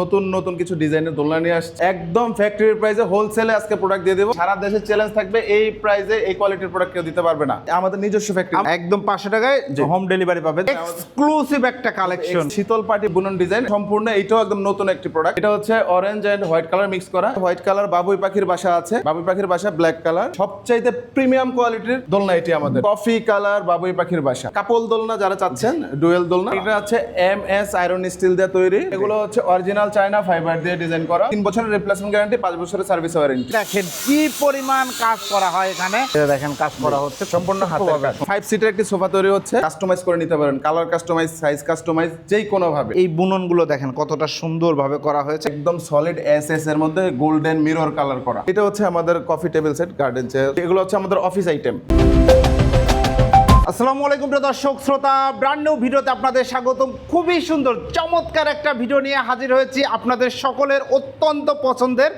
নতুন নতুন কিছু ডিজাইনের দোলনা নিয়ে আসছে। একদম ফ্যাক্টরি প্রাইসে হোলসেলে আজকে প্রোডাক্ট দিয়ে দেবো। সারা দেশে চ্যালেঞ্জ থাকবে এই প্রাইসে এই কোয়ালিটির প্রোডাক্ট কেউ দিতে পারবে না। আমাদের নিজস্ব ফ্যাক্টরি একদম পাঁচশো টাকায় হোম ডেলিভারি পাবেন এক্সক্লুসিভ একটা কালেকশন শীতল পাটি বুনন ডিজাইন সম্পূর্ণ এটাও একদম নতুন একটি প্রোডাক্ট এটা হচ্ছে orange and white colour mix করা। হোয়াইট কালার বাবুই পাখির বাসা আছে। বাবুই পাখির বাসা ব্ল্যাক কালার সবচাইতে প্রিমিয়াম কোয়ালিটির দোলনা এটি আমাদের। কফি কালার বাবুই পাখির বাসা। কাপল দোলনা যারা চাচ্ছেন ডুয়েল দোলনা। এটা হচ্ছে এম এস আয়রন স্টিল দিয়ে তৈরি। এগুলো হচ্ছে অরিজিনাল চায়না ফাইবার দিয়ে ডিজাইন করা। তিন বছরের রিপ্লেসমেন্ট গ্যারান্টি পাঁচ বছরের সার্ভিস ওয়ারেন্টি দেখেন কি পরিমাণ কাজ করা হয় এখানে। দেখেন কাজ করা হচ্ছে সম্পূর্ণ হাতের কাজ। ফাইভ সিটের একটি সোফা তৈরি হচ্ছে কাস্টমাইজ করে নিতে পারেন। কালার কাস্টমাইজ সাইজ কাস্টমাইজ যেই কোনো ভাবে। এই বুননগুলো দেখেন কতটা সুন্দরভাবে করা হয়েছে। একদম সলিড এস এস এর মধ্যে গোল্ডেন মিরর কালার করা। এটা হচ্ছে আমাদের coffee table set garden chair এগুলো হচ্ছে আমাদের অফিস আইটেম আসসালামু আলাইকুম প্রিয় দর্শক শ্রোতা ব্র্যান্ড নিউ ভিডিওতে আপনাদের স্বাগতম। খুবই সুন্দর চমৎকার একটা ভিডিও নিয়ে হাজির হয়েছি আপনাদের সকলের অত্যন্ত পছন্দের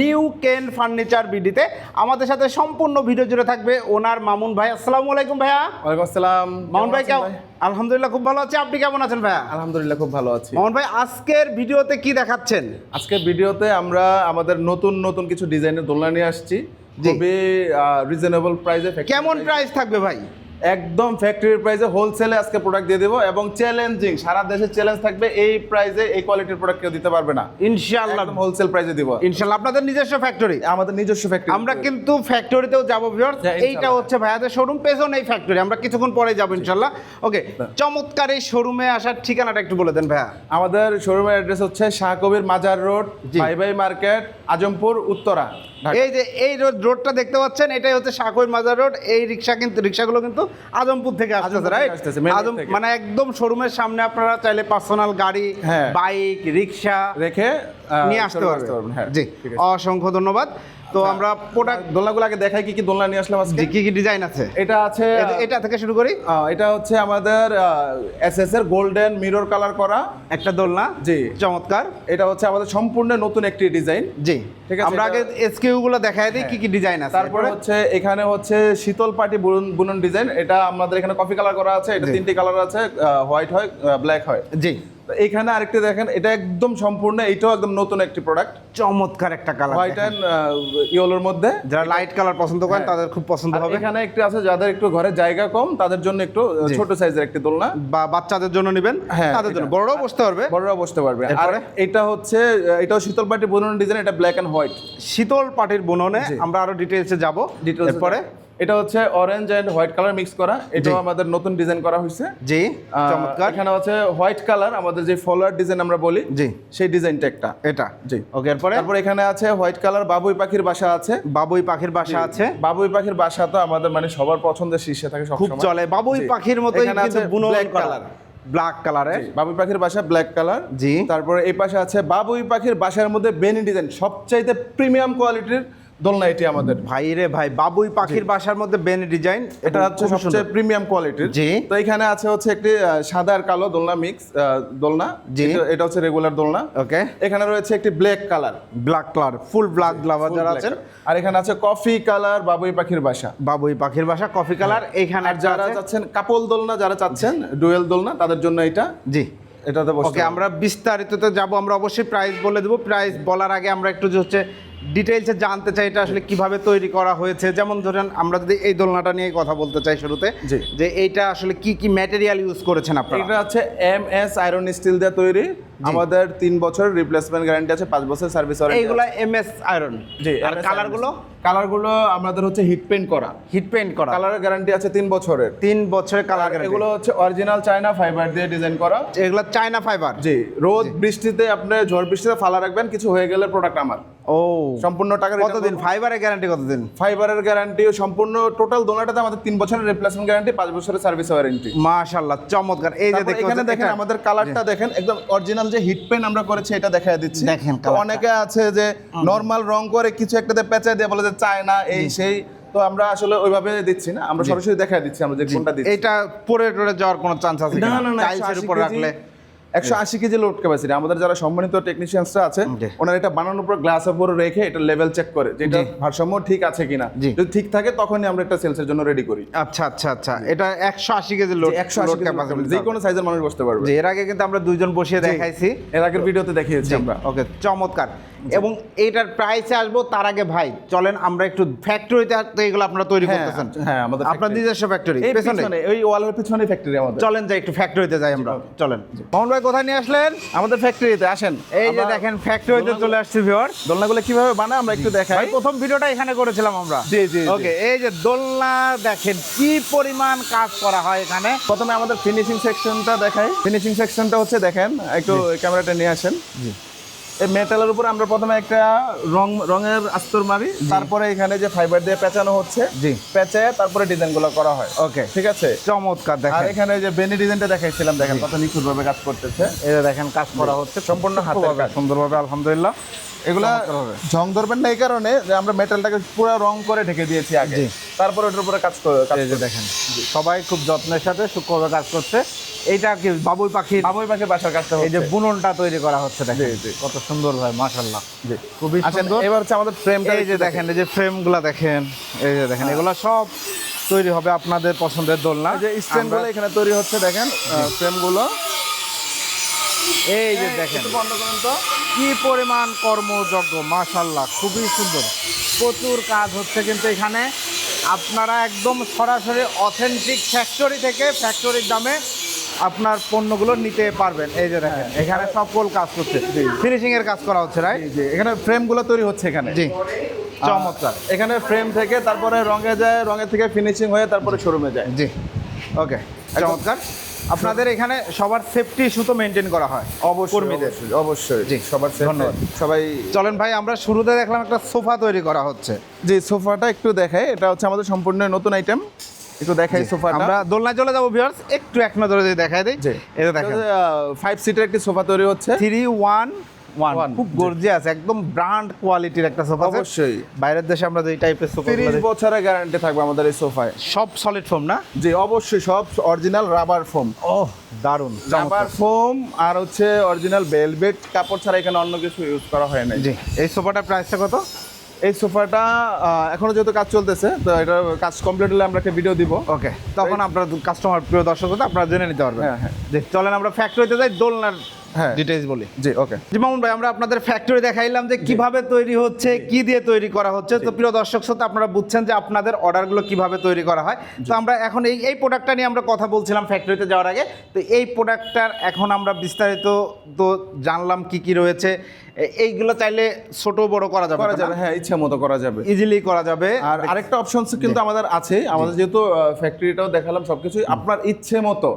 নিউ কেন ফার্নিচার বিডিতে। আমাদের সাথে সম্পূর্ণ ভিডিও জুড়ে থাকবে ওনার মামুন ভাই। আসসালামু আলাইকুম ভাইয়া। ওয়ালাইকুম আসসালাম। মামুন ভাই কেমন আলহামদুলিল্লাহ খুব ভালো আছি। আপনি কেমন আছেন ভাইয়া? আলহামদুলিল্লাহ খুব ভালো আছি। মামুন ভাই আজকের ভিডিওতে কি দেখাচ্ছেন? আজকের ভিডিওতে আমরা আমাদের নতুন নতুন কিছু ডিজাইনের দোলনা নিয়ে আসছি। খুবই রিজনেবল প্রাইসে কেমন প্রাইস থাকবে ভাই? একদম ফ্যাক্টরির প্রাইসে হোলসেলে আজকে প্রোডাক্ট দিয়ে দেবো এবং চ্যালেঞ্জিং সারা দেশে চ্যালেঞ্জ থাকবে এই প্রাইসে এই কোয়ালিটির প্রোডাক্ট কেউ দিতে পারবে না। ইনশাআল্লাহ। হোলসেল প্রাইসে দিব। ইনশাআল্লাহ আপনাদের নিজস্ব ফ্যাক্টরি আমাদের নিজস্ব ফ্যাক্টরি আমরা কিন্তু ফ্যাক্টরিতেও যাব ভিউয়ার্স হ্যাঁ, এইটা হচ্ছে ভাইয়াদের শোরুম পেছন এই ফ্যাক্টরি আমরা কিছুক্ষণ পরে যাব ইনশাল্লাহ ওকে চমৎকার এই শোরুমে আসার ঠিকানাটা একটু বলে দেন ভাইয়া। আমাদের শোরুমের অ্যাড্রেস হচ্ছে শাহকবির মাজার রোড। ভাই ভাই মার্কেট আজমপুর উত্তরা এই যে এই রোড রোডটা দেখতে পাচ্ছেন এটাই হচ্ছে শাকই মাজার রোড। এই রিক্সা কিন্তু রিক্সাগুলো কিন্তু আজমপুর থেকে আসতেছে রাইট আজম মানে একদম শোরুমের সামনে আপনারা চাইলে পার্সোনাল গাড়ি হ্যাঁ। বাইক রিক্সা রেখে নিয়ে আসতে পারবেন হ্যাঁ জি। অসংখ্য ধন্যবাদ তো আমরা প্রোডাক্ট দোলনাগুলো আগে দেখাই কি কি দোলনা নিয়ে আসলাম আজকে? কি কি ডিজাইন আছে? এটা আছে এটা- থেকে শুরু করি। এটা হচ্ছে আমাদের এস এস এর গোল্ডেন মিরর কালার করা। একটা দোলনা জি। চমৎকার। এটা হচ্ছে আমাদের সম্পূর্ণ নতুন একটি ডিজাইন জি। ঠিক আছে, আমরা আগে হ্যাঁ। এসকিউ গুলো দেখাই দিই কি কি ডিজাইন আছে। তারপরে হচ্ছে এখানে হচ্ছে শীতল পাটি বুনন বুনন ডিজাইন এটা আমাদের এখানে কফি কালার করা আছে এটা তিনটি কালার আছে হোয়াইট হয় ব্ল্যাক হয়। জি। এখানে আরেকটি দেখেন এটা একদম সম্পূর্ণ এটাও একদম নতুন একটি প্রোডাক্ট চমৎকার একটা কালার হোয়াইট অ্যান্ড ইয়েলোর মধ্যে। যারা লাইট কালার পছন্দ করেন হ্যাঁ। তাদের খুব পছন্দ হবে। এখানে একটি আছে যাদের একটু ঘরে জায়গা কম তাদের জন্য একটু ছোট সাইজের একটি দোলনা। বা বাচ্চাদের জন্য নেবেন হ্যাঁ, তাদের জন্য। বড়রাও বসতে পারবে। বড়রা বসতে পারবে। আর এটা হচ্ছে এটাও শীতল পাটি বুনন ডিজাইন এটা ব্ল্যাক এন্ড হোয়াইট শীতল পাটির বননে। আমরা আরও ডিটেলসে যাব। ডিটেলস এরপরে? এটা হচ্ছে orange and white colour mix করা। এটাও আমাদের নতুন ডিজাইন করা হয়েছে। জি চমৎকার। এখানে হচ্ছে হোয়াইট কালার আমাদের যে ফলোয়ার ডিজাইন আমরা বলি জি। সেই ডিজাইনটা একটা এটা। জি। ওকে এরপরে? তারপর এখানে আছে হোয়াইট কালার বাবুই পাখির বাসা আছে। বাবুই পাখির বাসা আছে। বাবুই পাখির বাসা তো আমাদের মানে সবার পছন্দের শীর্ষে থাকে খুব চলে। বাবুই পাখির মতোই এখানে কিন্তু আছে black করা। ব্ল্যাক কালারে বাবুই পাখির বাসা ব্ল্যাক কালার জি। তারপরে এই পাশে আছে বাবুই পাখির বাসার মধ্যে বেনি ডিজাইন সবচাইতে প্রিমিয়াম কোয়ালিটির দোলনা এটি আমাদের। ভাই রে ভাই বাবুই পাখির বাসার মধ্যে বেনি ডিজাইন এটা হচ্ছে সবচেয়ে প্রিমিয়াম কোয়ালিটির জি। তো এখানে আছে হচ্ছে একটি সাদা আর কালো দোলনা মিক্স দোলনা। জি। এটা- হচ্ছে রেগুলার দোলনা। ওকে। এখানে রয়েছে একটি black colour black colour full black lover যারা আছেন। আর এখানে আছে কফি কালার বাবুই পাখির বাসা। বাবুই পাখির বাসা কফি কালার এইখানে আর যারা চাচ্ছেন কাপল দোলনা যারা চাচ্ছেন ডুয়েল দোলনা তাদের জন্য এটা। জি। এটাতে ওকে আমরা বিস্তারিততে যাব আমরা অবশ্যই প্রাইস বলে দেবো। প্রাইস বলার আগে আমরা একটু যে হচ্ছে ডিটেলসে জানতে চাই এটা আসলে কীভাবে তৈরি করা হয়েছে। যেমন ধরেন আমরা যদি এই দোলনাটা নিয়ে কথা বলতে চাই শুরুতে যে এইটা আসলে কি কি ম্যাটেরিয়াল ইউজ করেছেন আপনারা? এটা হচ্ছে এম এস আয়রন স্টিল দিয়ে তৈরি। আমাদের তিন বছর রিপ্লেসমেন্ট গ্যারান্টি আছে পাঁচ বছর সার্ভিস এইগুলা এম এস আয়রন জি আর কালারগুলো কালারগুলো আমাদের হচ্ছে হিট পেন্ট করা। হিট পেইন্ট করা। কালারের গ্যারান্টি আছে তিন বছরের। তিন বছরের কালার এগুলো হচ্ছে অরিজিনাল চায়না ফাইবার দিয়ে ডিজাইন করা। এগুলো চায়না ফাইবার জি রোদ বৃষ্টিতে আপনি ঝড় বৃষ্টিতে ফালা রাখবেন কিছু হয়ে গেলে প্রোডাক্ট আমার। ও। সম্পূর্ণ টাকা কতদিন? ফাইবারের গ্যারান্টি কতদিন? ফাইবারের গ্যারান্টি সম্পূর্ণ টোটাল দোনাটাতে আমাদের তিন বছরের রিপ্লেসমেন্ট গ্যারান্টি পাঁচ বছরের সার্ভিস ওয়ারেন্টি মাশাআল্লাহ চমৎকার। এই যে এখানে দেখেন আমাদের কালারটা দেখেন একদম অরিজিনাল যে হিট পেন আমরা করেছি এটা দেখা দিচ্ছি। দেখেন অনেকে আছে যে নর্মাল রং করে কিছু একটাতে পেঁচা দিয়ে বলে চায় না এই সেই তো আমরা আসলে ওইভাবে দিচ্ছি না। আমরা সরাসরি দেখা দিচ্ছি আমরা যে কোনটা দিচ্ছি। এটা পরে টরে যাওয়ার কোনো চান্স আছে না, না, না, টাইলসের 180 উপর রাখলে। একশো আশি কেজি লোড ক্যাপাসিটি আমাদের যারা সম্মানিত টেকনিশিয়ানসরা আছে। ওনারা এটা বানানোর পর গ্লাসের উপরে রেখে এটা লেভেল চেক করে যেটা জি। ভারসাম্য ঠিক আছে কিনা। যদি ঠিক থাকে তখনই আমরা একটা সেলসের জন্য রেডি করি। আচ্ছা আচ্ছা আচ্ছা। এটা একশো আশি কেজি লোড একশো আশি যে কোনো সাইজের মানুষ বসতে পারবে। যে এর আগে কিন্তু আমরা দুইজন বসিয়ে দেখাইছি। এর আগের ভিডিওতে দেখিয়েছি আমরা। ওকে চমৎকার। এবং এইটার প্রাইসে আসব তার আগে ভাই চলেন আমরা একটু ফ্যাক্টরিতে এগুলো আপনারা তৈরি হ্যাঁ, করতেছেন। হ্যাঁ, আমাদের আপনার। নিজস্ব ফ্যাক্টরি পেছনে? ওই ওয়ালের পিছনে ফ্যাক্টরি আমাদের। চলেন যাই একটু ফ্যাক্টরিতে যাই আমরা। চলেন। মোহন ভাই কোথায় নিয়ে আসলেন? আমাদের ফ্যাক্টরিতে আসেন। এই যে দেখেন ফ্যাক্টরিতে চলে আসছি ভিওর দোলনাগুলো কীভাবে বানায় আমরা একটু দেখাই। প্রথম ভিডিওটা এখানে করেছিলাম আমরা। জি, জি, জি। ওকে এই যে দোলনা দেখেন কি পরিমাণ কাজ করা হয় এখানে। প্রথমে আমাদের ফিনিশিং সেকশনটা দেখাই। ফিনিশিং সেকশনটা হচ্ছে দেখেন একটু ক্যামেরাটা নিয়ে আসেন। এই মেটালের উপর আমরা প্রথমে একটা রং রঙের আস্তর মারি তারপরে এখানে যে ফাইবার দিয়ে পেঁচানো হচ্ছে জি। পেঁচায় তারপরে ডিজাইনগুলো করা হয়। ওকে ঠিক আছে? চমৎকার আর দেখেন এখানে যে বেনি ডিজাইনটা দেখাইছিলাম দেখেন কত নিখুঁত ভাবে কাজ করতেছে। এই দেখেন কাজ করা হচ্ছে সম্পূর্ণ হাতের সুন্দরভাবে, কাজ। সুন্দরভাবে আলহামদুলিল্লাহ। এগুলা। ঝং ধরবেন না এই কারণে যে আমরা মেটালটাকে পুরো রং করে ঢেকে দিয়েছি আগে। তারপরে ওটার উপরে কাজ করে দেখেন সবাই খুব যত্নের সাথে সূক্ষ্মভাবে কাজ করছে। এইটা কি বাবুই পাখির? বাবুই পাখির বাসার কাজটা এই যে বুননটা তৈরি করা হচ্ছে দেখেন। কত সুন্দর ভাই মাশাআল্লাহ। খুবই আচ্ছা সুন্দর। এবার হচ্ছে আমাদের ফ্রেমটা এই যে দেখেন এই যে ফ্রেমগুলো দেখেন এই যে দেখেন এগুলো সব তৈরি হবে আপনাদের পছন্দের দোলনা। যে স্ট্যান্ডগুলো এখানে তৈরি হচ্ছে দেখেন ফ্রেমগুলো এই যে দেখেন। করুন তো। কি পরিমাণ কর্মযজ্ঞ মাশাল্লাহ খুবই সুন্দর। প্রচুর কাজ হচ্ছে কিন্তু এখানে। আপনারা একদম সরাসরি অথেন্টিক ফ্যাক্টরি থেকে ফ্যাক্টরির দামে আপনার পণ্যগুলো নিতে পারবেন। এই যে দেখেন এখানে সকল কাজ করছে। ফিনিশিং এর কাজ করা হচ্ছে রাইট এখানে ফ্রেমগুলো তৈরি হচ্ছে এখানে। জি। চমৎকার। এখানে ফ্রেম থেকে তারপরে রঙে যায় রঙের থেকে ফিনিশিং হয়ে তারপরে শোরুমে যায়। জি। ওকে চমৎকার। আপনাদের এখানে সবার সেফটি সুতো মেনটেন করা হয় অবশ্যই কর্মীদের। অবশ্যই, জি, সবার। ধন্যবাদ। সবাই চলেন ভাই আমরা শুরুতে দেখলাম একটা সোফা তৈরি করা হচ্ছে। যে সোফাটা একটু দেখাই। এটা হচ্ছে আমাদের সম্পূর্ণ নতুন আইটেম একটু দেখাই সোফাটা। আমরা দোলনায় চলে যাব ভিউয়ার্স একটু এক নজরে যদি দেখাই দিই। এটা দেখেন। ফাইভ সিটের একটি সোফা তৈরি হচ্ছে। থ্রি ওয়ান ওয়ান খুব গর্জিয়াস একদম ব্র্যান্ড কোয়ালিটির একটা সোফা অবশ্যই। বাইরের দেশে আমরা যে টাইপের সোফা তিরিশ বছরের গ্যারান্টি থাকবে আমাদের এই সোফায়। সব সলিড ফোম না? জি অবশ্যই সব অরিজিনাল রাবার ফোম ও দারুণ রাবার ফোম আর হচ্ছে অরিজিনাল বেলভেট কাপড় ছাড়া এখানে অন্য কিছু ইউজ করা হয় না জি এই সোফাটার প্রাইসটা কত? এই সোফাটা এখনও যেহেতু কাজ চলতেছে তো এটা কাজ কমপ্লিট হলে আমরা একটা ভিডিও দিব ওকে তখন আপনার কাস্টমার প্রিয় দর্শক আপনারা জেনে নিতে পারবেন হ্যাঁ, হ্যাঁ। চলেন আমরা ফ্যাক্টরিতে যাই দোলনার হ্যাঁ। ডিটেইলস বলি। জি ওকে জি মামুন ভাই আমরা আপনাদের ফ্যাক্টরি দেখাইলাম যে কীভাবে তৈরি হচ্ছে কি দিয়ে তৈরি করা হচ্ছে। তো প্রিয় দর্শক শ্রোতা আপনারা বুঝছেন যে আপনাদের অর্ডারগুলো কীভাবে তৈরি করা হয়। তো আমরা এখন এই এই প্রোডাক্টটা নিয়ে আমরা কথা বলছিলাম ফ্যাক্টরিতে যাওয়ার আগে। তো এই প্রোডাক্টটার এখন আমরা বিস্তারিত তো জানলাম কি কি রয়েছে। এইগুলো চাইলে ছোট বড় করা যাবে করা যাবে হ্যাঁ ইচ্ছা মতো করা যাবে। ইজিলি করা যাবে। আর আরেকটা অপশন কিন্তু আমাদের আছে। আমাদের যেহেতু ফ্যাক্টরিটাও দেখালাম সবকিছুই আপনার ইচ্ছে মতো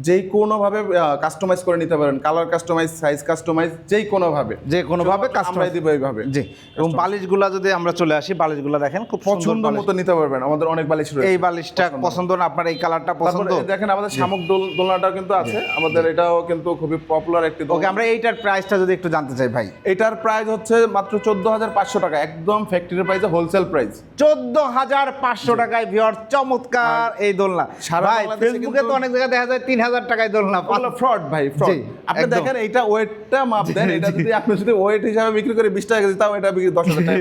যেই কোনো ভাবে কাস্টমাইজ করে নিতে পারেন। কালার কাস্টমাইজ সাইজ কাস্টমাইজ যেই কোনো ভাবে যে কোনোভাবে কাস্টমাইজ দিব এইভাবে। জি এবং বালিশগুলা যদি আমরা চলে আসি বালিশগুলা দেখেন খুব পছন্দ মতো নিতে পারবেন আমাদের অনেক বালিশ রয়েছে। এই বালিশটা পছন্দ না আপনার এই কালারটা পছন্দ? দেখেন আমাদের শামুক দোল- দোলনাটাও কিন্তু আছে। আমাদের এটাও কিন্তু খুবই পপুলার একটি। ওকে আমরা এইটার প্রাইসটা যদি একটু জানতে চাই ভাই। এটার প্রাইস হচ্ছে মাত্র চোদ্দ হাজার পাঁচশো টাকা একদম ফ্যাক্টরি প্রাইসে হোলসেল প্রাইস চোদ্দ হাজার পাঁচশো টাকায় ভিওর চমৎকার এই দোলনা। সারা ফেসবুকে তো কিন্তু- অনেক জায়গায় দেখা যায় তিন হাজার টাকায় দোলনা পান। ফ্রড ভাই ফ্রড আপনি দেখেন এটা ওয়েটটা মাপ দেন এটা যদি আপনি যদি ওয়েট হিসাবে বিক্রি করে বিশ টাকা তাও এটা বিক্রি দশ হাজার টাকা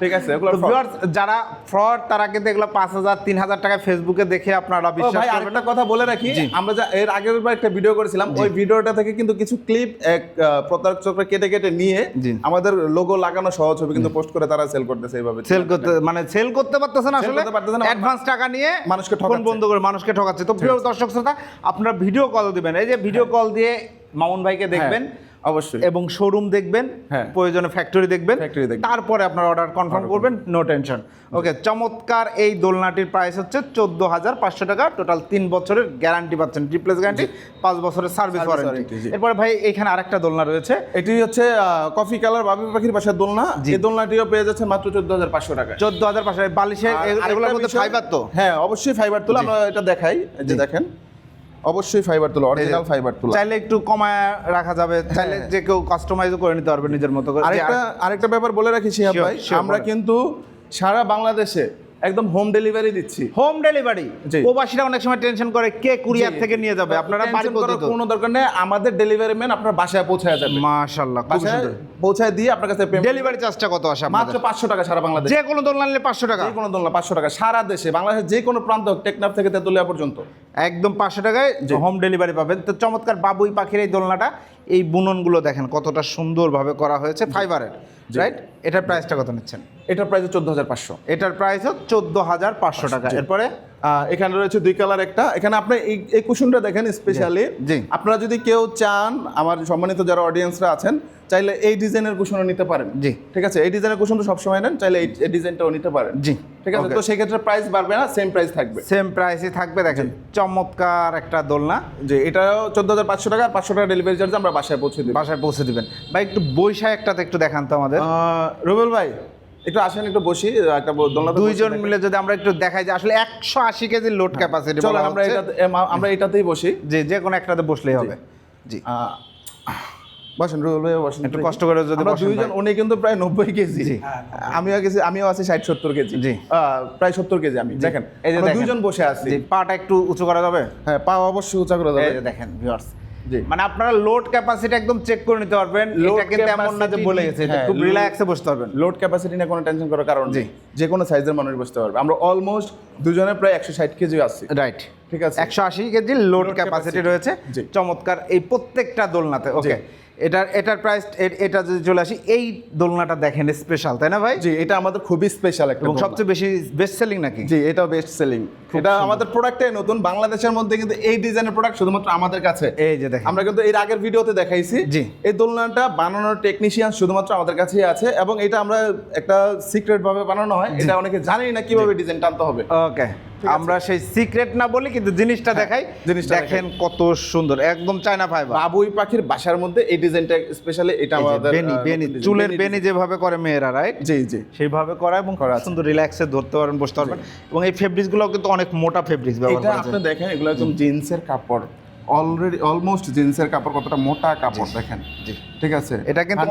ঠিক আছে যারা ফ্রড তারা কিন্তু এগুলো পাঁচ হাজার তিন হাজার টাকায় ফেসবুকে দেখে আপনারা বিশ্বাস ভাই আরেকটা কথা বলে রাখি আমরা যা এর আগের বার একটা ভিডিও করেছিলাম ওই ভিডিওটা থেকে কিন্তু কিছু ক্লিপ এক প্রতারক চক্র কেটে কেটে নিয়ে আমাদের লোগো লাগানো সহ ছবি কিন্তু পোস্ট করে তারা সেল করতেছে এইভাবে। সেল করতে মানে সেল করতে আসলে? পারতেছে না। অ্যাডভান্স টাকা নিয়ে মানুষকে ঠকাচ্ছে। বন্ধ করে মানুষকে ঠকাচ্ছে। তো প্রিয় দর্শক শ্রোতা আপনারা ভিডিও কল দিবেন। এই যে ভিডিও কল দিয়ে মামুন ভাইকে দেখবেন অবশ্যই। এবং শোরুম দেখবেন হ্যাঁ। প্রয়োজনে ফ্যাক্টরি দেখবেন। তারপরে আপনার অর্ডার কনফার্ম করবেন। নো টেনশন ওকে চমৎকার এই দোলনাটির প্রাইস হচ্ছে চোদ্দ হাজার পাঁচশো টাকা। টোটাল তিন বছরের গ্যারান্টি পাচ্ছেন রিপ্লেস গ্যারান্টি পাঁচ বছরের সার্ভিস ওয়ারেন্টি এরপরে ভাই এখানে আরেকটা দোলনা রয়েছে। এটি হচ্ছে কফি কালার বাবু পাখির বাসার দোলনা। এই দোলনাটিও পেয়ে যাচ্ছে মাত্র চোদ্দ হাজার পাঁচশো টাকা। চোদ্দ হাজার পাঁচশো বালিশের এগুলোর মধ্যে ফাইবার তো। হ্যাঁ অবশ্যই ফাইবার তোলা আমরা এটা দেখাই যে দেখেন। অবশ্যই ফাইবার তোলা অরিজিনাল ফাইবার তোলা। চাইলে একটু কমায় রাখা যাবে চাইলে যে কেউ কাস্টমাইজও করে নিতে পারবে নিজের মতো করে। আরেকটা আরেকটা ব্যাপার বলে রাখি শিহাব ভাই আমরা কিন্তু সারা বাংলাদেশে একদম হোম ডেলিভারি দিচ্ছি। Home delivery. প্রবাসীরা অনেক সময় টেনশন করে কে কুরিয়ার থেকে নিয়ে যাবে আপনারা বাড়ি পর্যন্ত কোনো দরকার নেই আমাদের ডেলিভারি ম্যান আপনার বাসায় পৌঁছায় যাবে। মাশাআল্লাহ বাসায় পৌঁছায় দিয়ে আপনার কাছে ডেলিভারি চার্জটা কত আসে মাত্র আপনাদের পাঁচশো টাকা সারা বাংলাদেশ। যে কোনো দোলনা নিলে পাঁচশো টাকা। যে কোনো দোলনা পাঁচশো টাকা সারা দেশে বাংলাদেশের যে কোনো প্রান্ত টেকনাফ থেকে তেতুলিয়া পর্যন্ত। একদম পাঁচশো টাকায় হোম ডেলিভারি পাবেন। তো চমৎকার বাবুই পাখির এই দোলনাটা এই বুননগুলো দেখেন কতটা সুন্দরভাবে করা হয়েছে ফাইবারের রাইট এটার প্রাইসটা কত নিচ্ছেন? এটার প্রাইস চোদ্দ হাজার পাঁচশো। এটার প্রাইস হচ্ছে চোদ্দ হাজার পাঁচশো টাকা। এরপরে এখানে রয়েছে দুই কালার একটা। এখানে আপনি এই কুশনটা দেখেন স্পেশালি। আপনারা যদি কেউ চান আমার সম্মানিত যারা অডিয়েন্সরা আছেন চাইলে এই ডিজাইনের কুশনও নিতে পারেন। জি। ঠিক আছে? এই ডিজাইনের কুশন তো সবসময় নেন চাইলে এই ডিজাইনটাও নিতে পারেন। জি ঠিক আছে. তো সেক্ষেত্রে প্রাইস বাড়বে না সেম প্রাইস থাকবে। সেম প্রাইসই থাকবে দেখেন। চমৎকার একটা দোলনা। যে এটাও চোদ্দ হাজার পাঁচশো টাকা পাঁচশো টাকা ডেলিভারি চার্জ আমরা বাসায় পৌঁছে দিই বাসায় পৌঁছে দিবেন। ভাই একটু বৈশাখ একটাতে একটু দেখান তো আমাদের। রুবেল ভাই একটু আসেন একটু বসি একটা দোলনাতে দুইজন মিলে যদি আমরা একটু দেখাই যে আসলে একশো আশি কেজির লোড ক্যাপাসিটি চলো আমরা এটাতে আমরা এটাতেই বসি। যে যে কোনো একটাতে বসলেই হবে। জি। বসেন রুবেল ভাই বসেন একটু কষ্ট করে যদি আমরা দুইজন উনি কিন্তু প্রায় নব্বই কেজি। জি। আমিও গেছি আমিও আছি ষাট সত্তর কেজি। জি। প্রায় সত্তর কেজি আমি। দেখেন এই যে দুইজন বসে আছি। পাটা একটু উঁচু করা যাবে? হ্যাঁ পা অবশ্যই উঁচা করে দেবে এই যে দেখেন ভিউয়ার্স মানে আপনারা লোড ক্যাপাসিটি একদম চেক করে নিতে পারবেন। এটা কিন্তু এমন না যে বলে গেছে এটা হ্যাঁ, খুব রিল্যাক্সে বসতে পারবেন। লোড ক্যাপাসিটি নিয়ে কোনো টেনশন করার কারণ। নেই। যে কোনো সাইজের মানুষ বসতে পারবে। আমরা অলমোস্ট দুজনে প্রায় একশো ষাট কেজি আছি। রাইট ঠিক আছে? একশো আশি কেজি লোড ক্যাপাসিটি রয়েছে। চমৎকার। এই প্রত্যেকটা দোলনাতে। ওকে এটার এটার প্রাইস এটা যদি চলে আসি এই দোলনাটা দেখেন স্পেশাল তাই না ভাই? জি এটা আমাদের খুবই স্পেশাল একটা এবং সবচেয়ে বেশি বেস্ট সেলিং নাকি? জি এটাও বেস্ট সেলিং এটা আমাদের প্রোডাক্টটাই নতুন বাংলাদেশের মধ্যে কিন্তু এই ডিজাইনের প্রোডাক্ট শুধুমাত্র আমাদের কাছে। এই যে দেখেন। আমরা কিন্তু এর আগের ভিডিওতে দেখাইছি। জি। এই দোলনাটা বানানোর টেকনিশিয়ান শুধুমাত্র আমাদের কাছেই আছে এবং এটা আমরা একটা সিক্রেট ভাবে বানানো হয়। এটা অনেকে জানেই না কীভাবে ডিজাইন টানতে হবে। ওকে আমরা সেই সিক্রেট না বলি কিন্তু জিনিসটা দেখাই। হ্যাঁ, জিনিসটা দেখেন কত সুন্দর একদম চায়না ফাইবার বাবুই পাখির বাসার মধ্যে এই ডিজাইনটা স্পেশালি এটা আমাদের বেনি বেনি চুলের বেনি যেভাবে করে মেয়েরা রাইট জি জি। সেইভাবে করা এবং সুন্দর রিল্যাক্সে ধরতে পারেন বসতে পারবেন। এবং এই ফেব্রিক্সগুলো কিন্তু অনেক মোটা ফেব্রিক্স ব্যবহার এটা করা আপনি দেখেন এগুলো একদম জিন্সের কাপড়। অলরেডি অলমোস্ট জিন্সের কাপড় কতটা মোটা কাপড় দেখেন। জি। ঠিক আছে? এটা কিন্তু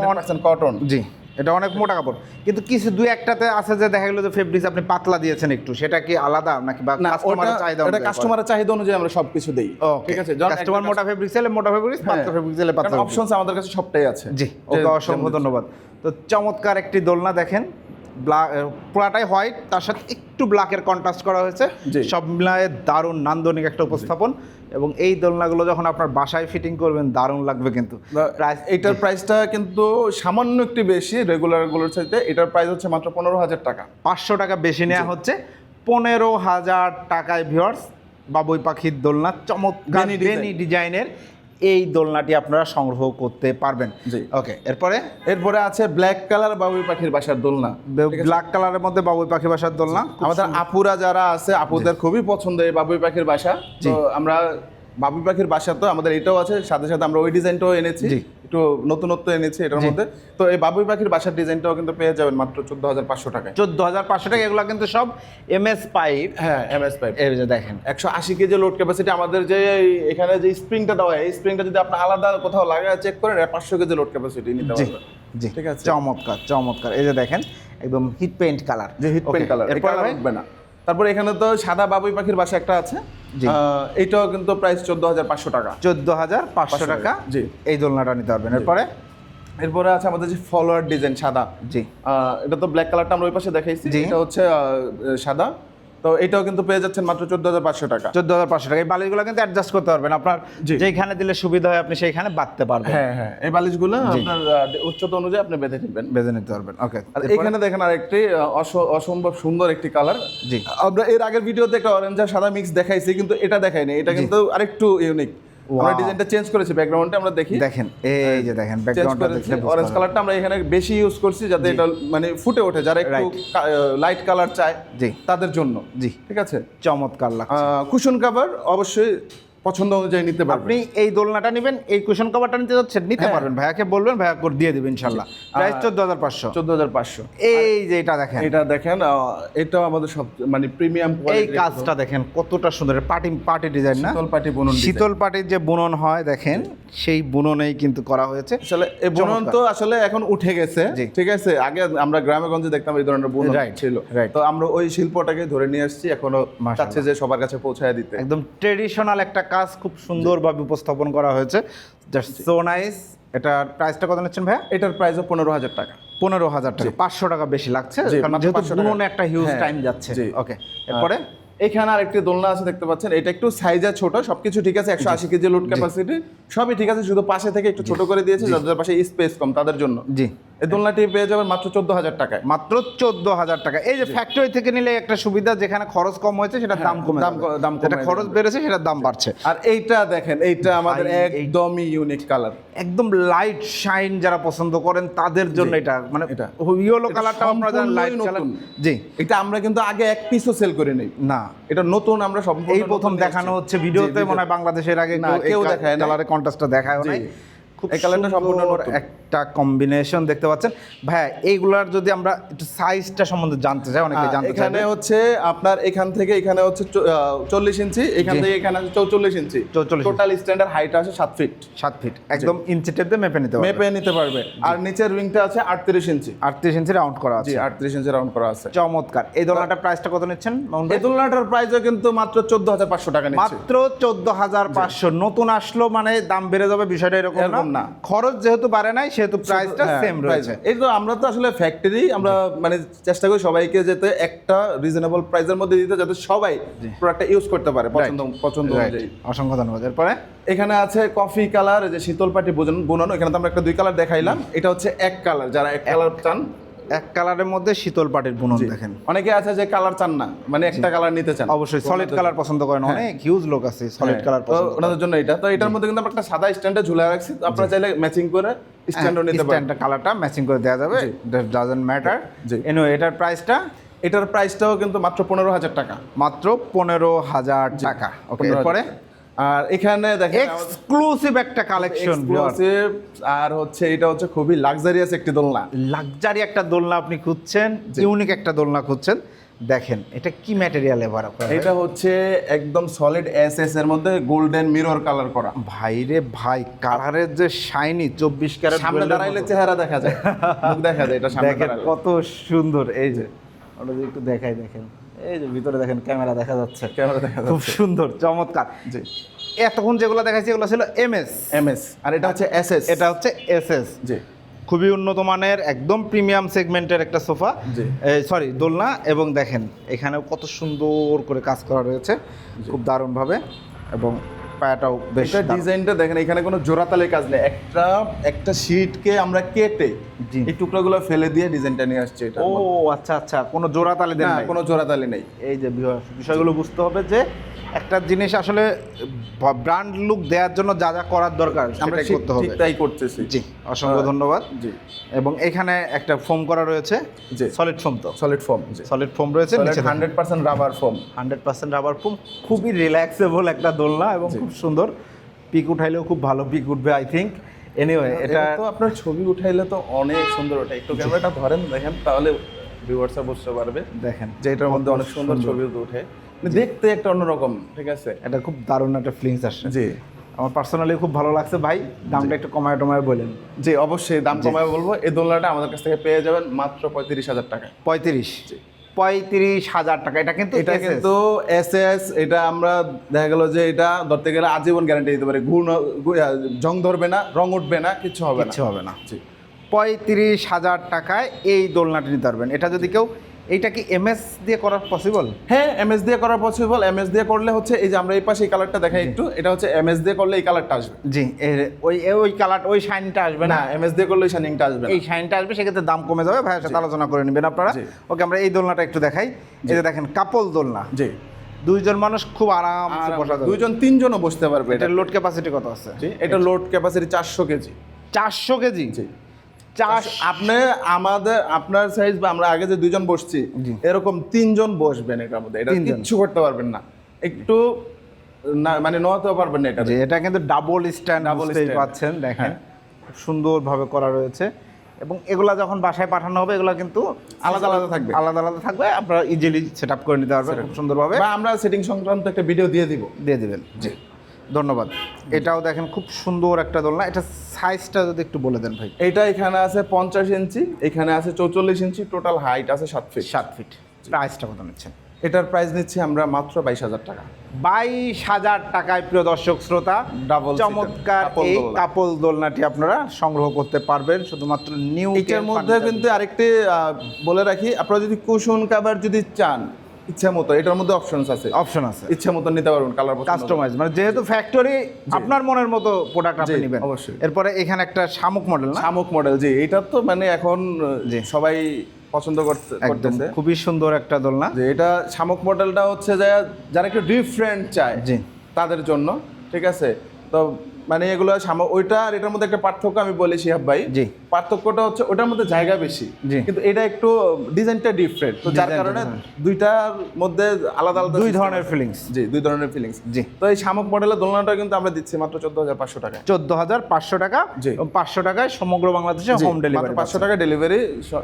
কটন জি। এটা অনেক মোটা কাপড়। কিন্তু কিছু দুই একটাতে আছে যে দেখা গেলো যে ফেব্রিক্স আপনি পাতলা দিয়েছেন একটু। সেটা কি আলাদা নাকি বা কাস্টমারের চাহিদা এটা অনুযায়ী কাস্টমারের চাহিদা অনুযায়ী আমরা সবকিছু দেই। ঠিক আছে? কাস্টমার মোটা ফেব্রিক্স এলে মোটা ফেব্রিক্স পাতলা ফেব্রিক্স এলে পাতলা অপশনস আমাদের কাছে সবটাই আছে। জি ওকে অসংখ্য ধন্যবাদ। তো চমৎকার একটি দোলনা দেখেন। ব্ল্যাক পুরাটাই হোয়াইট তার সাথে একটু ব্ল্যাকের কন্ট্রাস্ট করা হয়েছে। সব মিলায়ে দারুণ নান্দনিক একটা উপস্থাপন এবং এই দোলনাগুলো যখন আপনার বাসায় ফিটিং করবেন দারুণ লাগবে কিন্তু। প্রাইস এটার প্রাইসটা কিন্তু সামান্য একটু বেশি রেগুলারগুলোর চাইতে। এটার প্রাইস হচ্ছে মাত্র পনেরো হাজার টাকা। পাঁচশো টাকা বেশি নেওয়া হচ্ছে। পনেরো হাজার টাকায় ভিওর্স বাবুই পাখির দোলনা চমৎকার ডিজাইনের এই দোলনাটি আপনারা সংগ্রহ করতে পারবেন। জি। ওকে এরপরে? এরপরে আছে ব্ল্যাক কালার বাবুই পাখির বাসার দোলনা। ব্ল্যাক কালারের মধ্যে বাবুই পাখির বাসার দোলনা। আমাদের আপুরা যারা আছে আপুদের খুবই পছন্দ এই বাবুই পাখির বাসা। তো আমরা বাবুই পাখির বাসা তো আমাদের এটাও আছে সাথে সাথে আমরা ওই ডিজাইনটাও এনেছি একটু নতুনত্ব এনেছি এটার মধ্যে। তো এই বাবুই পাখির বাসার ডিজাইনটাও কিন্তু পেয়ে যাবেন মাত্র চোদ্দ হাজার পাঁচশো টাকায়। চোদ্দ হাজার পাঁচশো টাকা এগুলো কিন্তু সব এম এস পাইপ। হ্যাঁ এম এস পাইপ। এই যে দেখেন। একশো আশি কেজি লোড ক্যাপাসিটি আমাদের যে এখানে যে স্প্রিংটা দেওয়া হয় এই স্প্রিংটা যদি আপনি আলাদা কোথাও লাগায় চেক করেন পাঁচশো কেজি লোড ক্যাপাসিটি নিতে পারবেন জি। ঠিক আছে। চমৎকার চমৎকার। এই যে দেখেন একদম হিট পেইন্ট কালার যে হিট পেন কালার ভাই উঠবে না। তারপরে এখানে তো সাদা বাবুই পাখির বাসা একটা আছে। এটাও কিন্তু প্রাইস চোদ্দ হাজার পাঁচশো টাকা। চোদ্দ হাজার পাঁচশো টাকা। জি। এই দোলনাটা নিতে পারবেন এরপরে? এরপরে আছে আমাদের যে ফলোয়ার ডিজাইন সাদা। জি। এটা তো ব্ল্যাক কালারটা আমরা ওই পাশে দেখাইছি। এটা হচ্ছে আহ, সাদা। তো এটাও কিন্তু পেয়ে যাচ্ছেন মাত্র চোদ্দ হাজার পাঁচশো টাকা। চোদ্দ হাজার পাঁচশো টাকা। এই বালিশগুলো কিন্তু অ্যাডজাস্ট করতে পারবেন। আপনার যেখানে দিলে সুবিধা হয় আপনি সেইখানে বাঁধতে পারবেন। হ্যাঁ হ্যাঁ। এই বালিশগুলো আপনার উচ্চতা অনুযায়ী আপনি বেঁধে নেবেন। বেঁধে নিতে পারবেন। ওকে আর এখানে দেখেন আরেকটি একটি অসম্ভব সুন্দর একটি কালার জি। আমরা এর আগের ভিডিওতে একটা অরেঞ্জ আর সাদা মিক্স দেখাইছি কিন্তু এটা দেখাইনি। এটা কিন্তু আরেকটু ইউনিক আমরা. ডিজাইনটা চেঞ্জ করেছি ব্যাকগ্রাউন্ডটা আমরা দেখি। দেখেন এই যে দেখেন ব্যাকগ্রাউন্ডটা করেছি। অরেঞ্জ কালারটা আমরা এখানে বেশি ইউজ করছি যাতে এটা মানে ফুটে ওঠে যারা একটু লাইট কালার চায় জি। তাদের জন্য। জি। ঠিক আছে? চমৎকার লাগছে। কুশন কাভার অবশ্যই পছন্দ অনুযায়ী নিতে পারবেন। আপনি এই দোলনাটা নেবেন এই কুশন কভারটা নিতে যাচ্ছেন নিতে হ্যাঁ। পারবেন। ভাইয়াকে বলবেন ভাইয়া করে দিয়ে দেবেন ইনশাল্লাহ। প্রাইস চোদ্দ হাজার পাঁচশো। চোদ্দ হাজার পাঁচশো। এই যে এটা দেখেন। এটা দেখেন এটাও আমাদের সব মানে প্রিমিয়াম এই কাজটা দেখেন কতটা সুন্দর। পার্টি পার্টি ডিজাইন না? শীতল পাটি বুনন শীতল পাটির যে বুনন হয় দেখেন সেই বুননেই কিন্তু করা হয়েছে। আসলে এই বুনন তো আসলে এখন উঠে গেছে। ঠিক আছে? আগে আমরা গ্রামে গঞ্জে দেখতাম এই ধরনের বুনন ছিল. তো আমরা ওই শিল্পটাকে ধরে নিয়ে আসছি এখনও। চাচ্ছে যে সবার কাছে পৌঁছায় দিতে। একদম ট্রেডিশনাল একটা কাজ খুব সুন্দরভাবে উপস্থাপন করা হয়েছে। জাস্ট সো নাইস প্রাইসটা কত নিচ্ছেন ভাইয়া? এটার প্রাইসও পনেরো হাজার টাকা। পনেরো হাজার টাকা। পাঁচশো টাকা বেশি লাগছে যেহেতু 500 টাকা। বুননে একটা হিউজ হ্যাঁ, টাইম যাচ্ছে। ওকে এরপরে? এখানে আরেকটি দোলনা আছে দেখতে পাচ্ছেন। এটা একটু সাইজে ছোট সবকিছু ঠিক আছে একশো আশি কেজি লোড ক্যাপাসিটি সবই ঠিক আছে শুধু পাশে থেকে একটু ছোট করে দিয়েছে যাদের পাশে স্পেস কম তাদের জন্য। জি। এই দোলনাটি পেয়ে যাবেন মাত্র চোদ্দ হাজার টাকায়। মাত্র চোদ্দ হাজার টাকা। এই যে ফ্যাক্টরি থেকে নিলে একটা সুবিধা যেখানে খরচ কম হয়েছে সেটার দাম কমে হ্যাঁ, দাম দাম যেটা খরচ বেড়েছে সেটার দাম বাড়ছে। আর এইটা দেখেন এইটা আমাদের একদমই ইউনিক কালার একদম লাইট শাইন যারা পছন্দ করেন তাদের জন্য এটা। মানে এটা। ইয়েলো কালারটা আপনারা জানেন লাইট কালার জি। এটা আমরা কিন্তু আগে এক পিসও সেল করে নেই। না। এটা নতুন আমরা সম্পূর্ণ এই প্রথম দেখানো হচ্ছে ভিডিওতে মনে হয় বাংলাদেশের আগে কেউ দেখায় নাই। কালারের কন্ট্রাস্টটা দেখায়। নাই। খুব এই কালারটা সম্পূর্ণ একটা কম্বিনেশন দেখতে পাচ্ছেন। ভাইয়া এইগুলার যদি আমরা একটু সাইজটা সম্বন্ধে জানতে চাই অনেকে জানতে এখানে হচ্ছে আপনার এখান থেকে এখানে হচ্ছে চল্লিশ ইঞ্চি এখান থেকে এখানে আছে চৌচল্লিশ ইঞ্চি। টোটাল স্ট্যান্ডার্ড হাইট আছে সাত ফিট সাত ফিট একদম ইঞ্চি টেপ দিয়ে মেপে নিতে পারবে। মেপে নিতে পারবে। আর নিচের উইংটা আছে আটত্রিশ ইঞ্চি। আটত্রিশ ইঞ্চি রাউন্ড করা আছে। আটত্রিশ ইঞ্চি রাউন্ড করা আছে। চমৎকার। এই দোলনাটার প্রাইসটা কত নিচ্ছেন এই তুলনাটার প্রাইসও কিন্তু মাত্র চোদ্দ হাজার পাঁচশো টাকা নিচ্ছে। মাত্র চোদ্দ হাজার পাঁচশো। নতুন আসলো মানে দাম বেড়ে যাবে বিষয়টা এরকম এরকম না না। খরচ যেহেতু বাড়ে নাই সেহেতু প্রাইসটা হ্যাঁ, সেম রয়েছে। এই তো আমরা তো আসলে ফ্যাক্টরি আমরা মানে চেষ্টা করি সবাইকে যেতে একটা রিজনেবল প্রাইসের মধ্যে দিতে যাতে সবাই প্রোডাক্টটা ইউজ করতে পারে পছন্দ পছন্দ. অনুযায়ী। অসংখ্য ধন্যবাদ। এরপরে? এখানে আছে কফি কালার যে শীতল পাটি বুনন এখানে তো আমরা একটা দুই কালার দেখাইলাম। এটা হচ্ছে এক কালার যারা এক কালার চান এক কালারের মধ্যে শীতল পাটির বুনন দেখেন। অনেকে আছে যে কালার চান না মানে একটা কালার নিতে চান। অবশ্যই সলিড কালার পছন্দ করেন অনেক হিউজ লোক আছে সলিড হ্যাঁ, কালার পছন্দ। ওনাদের জন্য এটা। তো এটার মধ্যে কিন্তু আমরা একটা সাদা স্ট্যান্ডে ঝুলে রাখছি আপনারা চাইলে ম্যাচিং করে স্ট্যান্ডও নিতে পারেন। স্ট্যান্ডটা কালারটা ম্যাচিং করে দেওয়া যাবে দ্যাট ডাজন্ট ম্যাটার। এনিওয়ে এটার প্রাইসটা এটার প্রাইসটাও কিন্তু মাত্র পনেরো হাজার টাকা। মাত্র পনেরো হাজার টাকা। ওকে 15,000 এরপরে? আর এখানে দেখেন এক্সক্লুসিভ একটা কালেকশন এক্সক্লুসিভ আর হচ্ছে এটা হচ্ছে খুবই লাক্সারিয়াস একটি দোলনা। লাক্সারি একটা দোলনা আপনি খুঁজছেন ইউনিক একটা দোলনা খুঁজছেন। দেখেন এটা কি ম্যাটেরিয়াল এবার এটা হচ্ছে একদম সলিড এস এস এর মধ্যে গোল্ডেন মিরর কালার করা। ভাই রে ভাই কালারের যে শাইনি চব্বিশ ক্যারেট সামনে দাঁড়াইলে চেহারা দেখা যায়। মুখ দেখা যায় এটা সামনে কত সুন্দর এই যে। ওটা একটু দেখাই দেখেন। এই যে ভিতরে দেখেন ক্যামেরা দেখা যাচ্ছে। ক্যামেরা দেখা খুব যাচ্ছে। সুন্দর চমৎকার। জি। এতক্ষণ যেগুলো দেখাচ্ছি এগুলো ছিল এমএস। এমএস। আর এটা হচ্ছে এস এস এটা হচ্ছে এসএস। জি। খুবই উন্নত মানের একদম প্রিমিয়াম সেগমেন্টের একটা সোফা। জি। সরি দোলনা এবং দেখেন এখানেও কত সুন্দর করে কাজ করা রয়েছে। খুব দারুণভাবে এবং পায়াটাও বেশ এটা। ডিজাইনটা দেখেন এখানে কোনো জোড়াতালের কাজ নেই একটা একটা শীটকে আমরা কেটে। এই টুকরাগুলো ফেলে দিয়ে ডিজাইনটা নিয়ে আসছে এটা ও আচ্ছা আচ্ছা কোনো জোড়া তালে দেন না নাই। কোনো জোড়াতালি নেই এই যে বিষয়গুলো বুঝতে হবে যে একটা জিনিস আসলে ব্র্যান্ড লুক দেওয়ার জন্য যা যা করার দরকার আমরা করতে হবে। তাই করতেছি। জি অসংখ্য ধন্যবাদ। জি। এবং এখানে একটা ফোম করা রয়েছে জি। সলিড ফোম তো। সলিড ফর্ম জি। সলিড ফোম রয়েছে নিচে hundred percent rubber foam hundred percent rubber foam খুবই রিল্যাক্সেবল একটা দোলনা এবং খুব সুন্দর। পিক উঠাইলেও খুব ভালো পিক উঠবে আই থিঙ্ক এনিওয়ে এটা তো আপনার ছবি উঠাইলে তো অনেক সুন্দর ওঠে। একটু ক্যামেরাটা ধরেন দেখেন তাহলে ভিউয়ার্সরা বুঝতে পারবে। দেখেন যে এটার মধ্যে অনেক সুন্দর। ছবি উঠে। দেখতে একটা অন্যরকম ঠিক আছে? এটা খুব দারুণ একটা ফিলিংস আসছে। জি। আমার পার্সোনালি খুব ভালো লাগছে ভাই। দামটা একটু কমায় টমায় বলেন। জি অবশ্যই দাম কমায় বলব। এই দোলনাটা আমাদের কাছ থেকে পেয়ে যাবেন মাত্র পঁয়ত্রিশ হাজার টাকা পঁয়ত্রিশ। পঁয়ত্রিশ হাজার টাকা। এটা কিন্তু এটা কিন্তু এস এস এটা আমরা দেখা গেল যে এটা ধরতে গেলে আজীবন গ্যারান্টি দিতে পারি। ঘুর জং ধরবে না রং উঠবে না কিছু হবে না। কিচ্ছু হবে না। জি। পঁয়ত্রিশ হাজার টাকায় এই দোলনাটি নিতে পারবেন। এটা যদি কেউ এইটা কি এমএস দিয়ে করা পসিবল হ্যাঁ এমএস দিয়ে করা পসিবল এমএস দিয়ে করলে হচ্ছে এই যে আমরা এই পাশে এই কালারটা দেখাই একটু এটা হচ্ছে এমএস দিয়ে করলে এই কালারটা আসবে। জি ওই ওই কালার ওই শাইনটা আসবে না? এমএস দিয়ে করলে ওই শাইনিংটা আসবে এই শাইনটা আসবে সেক্ষেত্রে দাম কমে যাবে। ভাইয়ের সাথে আলোচনা করে নেবেন আপনারা। ওকে আমরা এই দোলনাটা একটু দেখাই। এই যে দেখেন কাপল দোলনা। জি। দুইজন মানুষ খুব আরাম বসা যাবে। দুইজন তিনজনও বসতে পারবে এটা। লোড ক্যাপাসিটি কত আছে? জি এটা লোড ক্যাপাসিটি চারশো কেজি। চারশো কেজি? জি। চার আপনি আমাদের আপনার সাইজ বা আমরা আগে যে দুইজন বসছি এরকম তিনজন বসবেন এটার মধ্যে। এটা কিচ্ছু করতে পারবেন না। একটু না মানে নোয়াতেও পারবেন না এটা এটা কিন্তু ডাবল স্ট্যান্ড বুঝতেই পাচ্ছেন দেখেন। হ্যাঁ। খুব সুন্দরভাবে করা রয়েছে। এবং এগুলা যখন বাসায় পাঠানো হবে এগুলা কিন্তু আলাদা আলাদা থাকবে। আলাদা আলাদা থাকবে। আপনারা ইজিলি সেট আপ করে নিতে পারবেন খুব সুন্দরভাবে। আমরা সেটিং সংক্রান্ত একটা ভিডিও দিয়ে দিব। দিয়ে দিবেন। জি। ধন্যবাদ। এটাও দেখেন খুব সুন্দর একটা দোলনা। এটা সাইজটা যদি একটু বলে দেন ভাই। এটা এখানে আছে পঞ্চাশ ইঞ্চি এখানে আছে চৌচল্লিশ ইঞ্চি টোটাল হাইট আছে সাত ফিট সাত ফিট প্রাইসটা কত নিচ্ছেন? এটার প্রাইস নিচ্ছি আমরা মাত্র বাইশ হাজার টাকা। বাইশ হাজার টাকায় প্রিয় দর্শক শ্রোতা ডাবল চমৎকার এই কাপল দোলনাটি আপনারা সংগ্রহ করতে পারবেন শুধুমাত্র নিউ এটার মধ্যে কিন্তু আরেকটি বলে রাখি আপনারা যদি কুশন কাভার যদি চান ইচ্ছা মতো এটার মধ্যে অপশনস আছে। অপশন আছে। ইচ্ছা মতো নিতে পারবেন কালার কাস্টমাইজ মানে যেহেতু ফ্যাক্টরি আপনার মনের মতো প্রোডাক্ট আপনি নেবেন। অবশ্যই। এরপরে এখানে একটা শামুক মডেল না? শামুক মডেল জি এটা তো মানে এখন জি। সবাই পছন্দ করতে করতেছে। খুবই সুন্দর একটা দোলনা যে এটা শামুক মডেলটা হচ্ছে যে যারা একটু ডিফারেন্ট চায় জি। তাদের জন্য ঠিক আছে? তো মানে এগুলো ওইটা আর এটার মধ্যে একটা পার্থক্য আমি বলি শিহাব ভাই। জি। পার্থক্যটা হচ্ছে ওটার মধ্যে জায়গা বেশি। কিন্তু এটা একটু ডিজাইনটা ডিফারেন্ট তো যার কারণে দুইটার মধ্যে আলাদা আলাদা দুই ধরনের ফিলিংস জি দুই ধরনের ফিলিংস জি। তো এই শামুক মডেলের দোলনাটা কিন্তু আমরা দিচ্ছি মাত্র চোদ্দ হাজার পাঁচশো টাকায়। চোদ্দ হাজার পাঁচশো টাকা জি। পাঁচশো টাকায় সমগ্র বাংলাদেশে হোম মাত্র ডেলিভারি পাঁচশো টাকা ডেলিভারি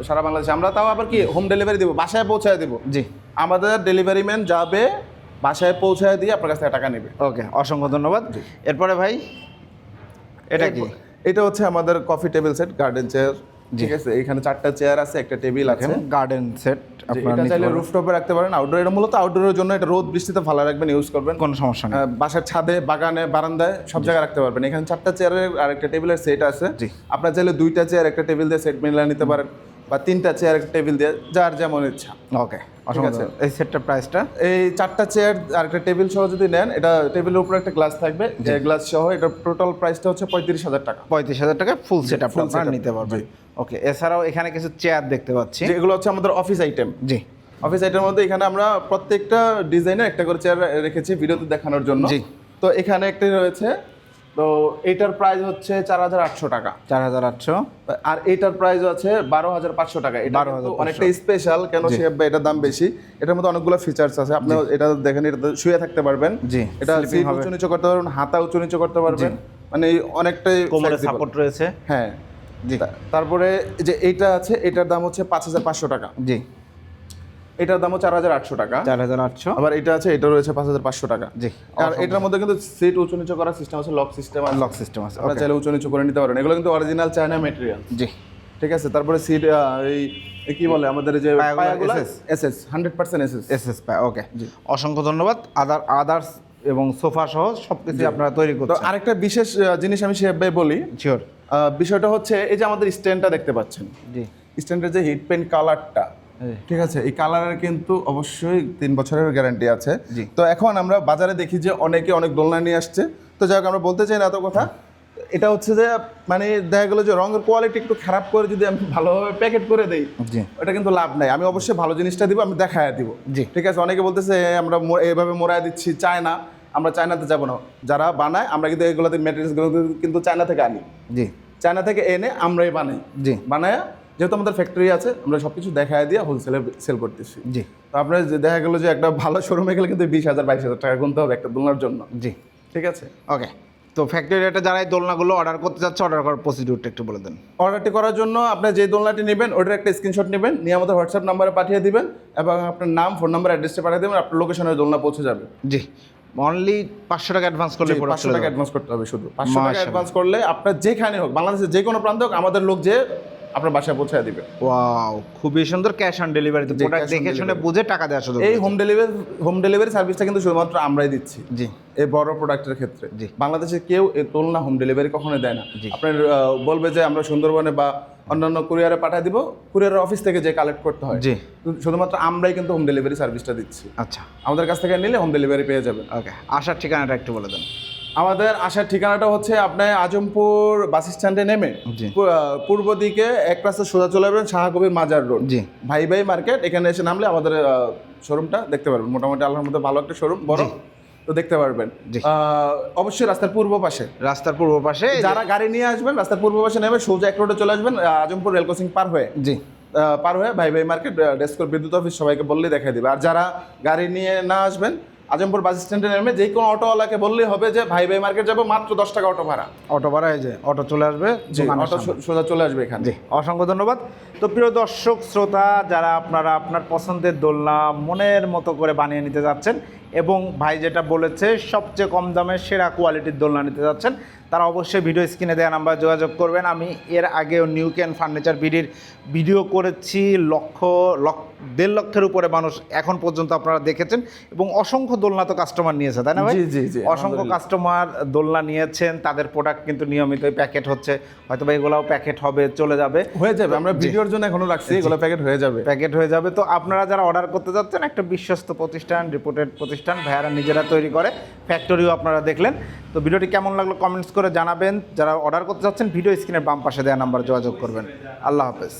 সারা বাংলাদেশে। আমরা তাও আবার কি হোম ডেলিভারি দিব? বাসায় পৌঁছায় দিব? জি। আমাদের ডেলিভারি ম্যান যাবে বাসায় পৌঁছায় দিয়ে আপনার কাছ থেকে টাকা নেবে। ওকে অসংখ্য ধন্যবাদ। এরপরে ভাই এটা কি? এটা হচ্ছে আমাদের coffee table set garden chair ঠিক আছে? এখানে চারটা চেয়ার আছে একটা টেবিল আছে। গার্ডেন সেট আপনারা চাইলে রুফটপে রাখতে পারেন। আউটডোর এটা মূলত আউটডোরের জন্য এটা রোদ বৃষ্টিতে ভালো রাখবেন ইউজ করবেন। কোনো সমস্যা নেই। বাসার ছাদে বাগানে বারান্দায় সব জায়গায় রাখতে পারবেন। এখানে চারটা চেয়ারের আর একটা টেবিলের সেট আছে। আপনার চাইলে দুইটা চেয়ার একটা টেবিল দিয়ে সেট মিলিয়ে নিতে পারেন বা তিনটা চেয়ার একটা টেবিল দিয়ে যার যেমন ইচ্ছা। ওকে আছে। এই সেটটার প্রাইসটা এই চারটা চেয়ার আর একটা টেবিল সহ যদি নেন এটা টেবিলের উপরে একটা গ্লাস থাকবে যে গ্লাস সহ এটা টোটাল প্রাইসটা হচ্ছে পঁয়ত্রিশ হাজার টাকা। পঁয়ত্রিশ হাজার টাকা ফুল সেট আপনারা নিতে পারবেন। ওকে এছাড়াও এখানে কিছু চেয়ার দেখতে পাচ্ছি। যেগুলো হচ্ছে আমাদের অফিস আইটেম জি। অফিস আইটেমের মধ্যে এখানে আমরা প্রত্যেকটা ডিজাইনের একটা করে চেয়ার রেখেছি ভিডিওতে দেখানোর জন্য। জি। তো এখানে একটি রয়েছে তো এটার প্রাইস হচ্ছে চার হাজার আটশো টাকা। চার হাজার আটশো। আর এটার প্রাইস আছে বারো হাজার পাঁচশো টাকা। এটা 12,500 কিন্তু অনেকটা স্পেশাল কেন সে এটার দাম বেশি। এটার মধ্যে অনেকগুলো ফিচার্স আছে। আপনি এটা দেখেন এটা শুয়ে থাকতে পারবেন। জি, এটা উঁচু নিচু করতে পারবেন হাতা উঁচু নিচু করতে পারবেন। মানে অনেকটাই কোমরে সাপোর্ট রয়েছে। হ্যাঁ। জি। তা- তারপরে যে এইটা আছে এটার দাম হচ্ছে পাঁচ হাজার পাঁচশো টাকা। জি। এটার দামও চার হাজার আটশো টাকা। চার হাজার আটশো। আবার এটা আছে এটা রয়েছে পাঁচ হাজার পাঁচশো টাকা। জি আর এটার মধ্যে কিন্তু সিট উঁচু নিচু করার সিস্টেম আছে লক সিস্টেম আছে। লক সিস্টেম আছে আপনারা চাইলে উঁচু নিচু করে নিতে পারেন। এগুলো কিন্তু অরিজিনাল চায়না মেটেরিয়াল জি। ঠিক আছে তারপরে সিট এই কি বলে আমাদের যে SS SS hundred percent SS S S পাই ওকে অসংখ্য ধন্যবাদ। আদার আদার্স এবং সোফা সহ সব কিছু আপনারা তৈরি করছেন। আরেকটা বিশেষ জিনিস আমি সে বলি। শিওর বিষয়টা হচ্ছে এই যে আমাদের স্ট্যান্ডটা দেখতে পাচ্ছেন। জি। স্ট্যান্ডের যে হিট পেন্ট কালারটা জি। ঠিক আছে এই কালারের কিন্তু অবশ্যই তিন বছরের গ্যারান্টি আছে। জি। তো এখন আমরা বাজারে দেখি যে অনেকে অনেক দোলনা নিয়ে আসছে। তো যাই হোক আমরা বলতে চাই না এত কথা। এটা হচ্ছে যে মানে দেখা গেলো যে রঙের কোয়ালিটি একটু খারাপ করে যদি আমি ভালোভাবে প্যাকেট করে দেই জি। ওটা কিন্তু লাভ নাই। আমি অবশ্যই ভালো জিনিসটা দিব আমি দেখায় দিব। জি। ঠিক আছে অনেকে বলতেছে আমরা এইভাবে মোড়ায় দিচ্ছি চায়না আমরা চায়নাতে যাব না। যারা বানায় আমরা কিন্তু এগুলোতে মেটেরিয়ালসগুলো কিন্তু চায়না থেকে আনি। জি। চায়না থেকে এনে আমরাই বানাই। জি। বানায় যেহেতু আমাদের ফ্যাক্টরি আছে আমরা সব কিছু দেখায় দিয়ে হোলসেলে সেল করতেছি। জি। তো আপনার যে দেখা গেলো যে একটা ভালো শোরুমে গেলে কিন্তু বিশ হাজার বাইশ হাজার টাকা গুনতে হবে একটা দোলনার জন্য। জি। ঠিক আছে? ওকে তো ফ্যাক্টরি রেটে যারা এই দোলনাগুলো অর্ডার করতে যাচ্ছে অর্ডার করার প্রসিডিউরটা একটু বলে দেন। অর্ডারটি করার জন্য আপনি যে দোলনাটি নেবেন ওটার একটা স্ক্রিনশট নেবেন নিয়ে আমাদের হোয়াটসঅ্যাপ নাম্বারে পাঠিয়ে দিবেন এবং আপনার নাম ফোন নাম্বার অ্যাড্রেসটা পাঠিয়ে দেবেন আপনার লোকেশনে দোলনা পৌঁছে যাবে। জি। অনলি পাঁচশো টাকা অ্যাডভান্স করলে পাঁচশো টাকা অ্যাডভান্স করতে হবে শুধু। পাঁচশো টাকা। অ্যাডভান্স করলে আপনার যেখানে হোক বাংলাদেশের যে কোনো প্রান্তে হোক আমাদের লোক যে আপনার বাসায় পৌঁছে দিবে। ওয়াও খুবই সুন্দর ক্যাশ অন ডেলিভারি প্রোডাক্ট দেখে শুনে বুঝে টাকা দেওয়া শুধু এই হোম ডেলিভারি হোম ডেলিভারি সার্ভিসটা কিন্তু শুধুমাত্র আমরাই দিচ্ছি। জি। এই বড় প্রোডাক্টের ক্ষেত্রে। জি। বাংলাদেশে কেউ এই তোলনা হোম ডেলিভারি কখনো দেয় না। আপনার বলবে যে আমরা সুন্দরবনে বা অন্যান্য কুরিয়ারে পাঠিয়ে দিব কুরিয়ারের অফিস থেকে যে কালেক্ট করতে হয় জি। শুধুমাত্র আমরাই কিন্তু হোম ডেলিভারি সার্ভিসটা দিচ্ছি। আচ্ছা। আমাদের কাছ থেকে নিলে হোম ডেলিভারি পেয়ে যাবেন। ওকে আসার ঠিকানাটা একটু বলে দেন। আমাদের আসার ঠিকানাটা হচ্ছে আপনার আজমপুর বাস স্ট্যান্ডে নেমে। পূর্ব দিকে এক রাস্তা সোজা চলে যাবেন শাহকবির মাজার রোড। জি। ভাই ভাই মার্কেট এখানে এসে নামলে আমাদের শোরুমটা দেখতে পারবেন। মোটামুটি আল্লাহর মধ্যে ভালো একটা শোরুম বড় তো দেখতে পারবেন। অবশ্যই রাস্তার পূর্ব পাশে। রাস্তার পূর্ব পাশে যারা গাড়ি নিয়ে আসবেন রাস্তার পূর্ব পাশে নেমে সোজা এক রোডে চলে আসবেন আজমপুর রেল ক্রসিং পার হয়ে। জি। পার হয়ে ভাই ভাই মার্কেট ডেস্কোর বিদ্যুৎ অফিস সবাইকে বললেই দেখাই দিবে। আর যারা গাড়ি নিয়ে না আসবেন আজমপুর বাস স্ট্যান্ডে নেমে যে কোনো অটোওয়ালাকে বললেই হবে যে ভাই ভাই মার্কেট যাব মাত্র দশ টাকা অটো ভাড়া। অটো ভাড়া এই যে অটো চলে আসবে অটো। সোজা চলে আসবে এখানে। জি অসংখ্য ধন্যবাদ। তো প্রিয় দর্শক শ্রোতা যারা আপনারা আপনার পছন্দের দোলনা মনের মতো করে বানিয়ে নিতে যাচ্ছেন এবং ভাই যেটা বলেছে সবচেয়ে কম দামে সেরা কোয়ালিটির দোলনা নিতে যাচ্ছেন তারা অবশ্যই ভিডিও স্ক্রিনে দেওয়া নাম্বার যোগাযোগ করবেন। আমি এর আগেও নিউ ক্যান ফার্নিচার বিডির ভিডিও করেছি লক্ষ লক্ষ দেড় লক্ষের উপরে মানুষ এখন পর্যন্ত আপনারা দেখেছেন এবং অসংখ্য দোলনা তো কাস্টমার নিয়েছে তাই না ভাই? জি, জি, অসংখ্য কাস্টমার দোলনা নিয়েছেন তাদের প্রোডাক্ট কিন্তু নিয়মিতই প্যাকেট হচ্ছে। হয়তো বা এগুলাও প্যাকেট হবে চলে যাবে। হয়ে যাবে আমরা ভিডিওর জন্য এখনও রাখছি এগুলো প্যাকেট হয়ে যাবে। প্যাকেট হয়ে যাবে। তো আপনারা যারা অর্ডার করতে যাচ্ছেন একটা বিশ্বস্ত প্রতিষ্ঠান রিপোর্টেড প্রতিষ্ঠান ভাইয়ারা নিজেরা তৈরি করে ফ্যাক্টরিও আপনারা দেখলেন। তো ভিডিওটি কেমন লাগল কমেন্টস করে জানাবেন। যারা অর্ডার করতে যাচ্ছেন ভিডিও স্ক্রিনের বাম পাশে দেওয়া নাম্বার যোগাযোগ করবেন। আল্লাহ হাফেজ।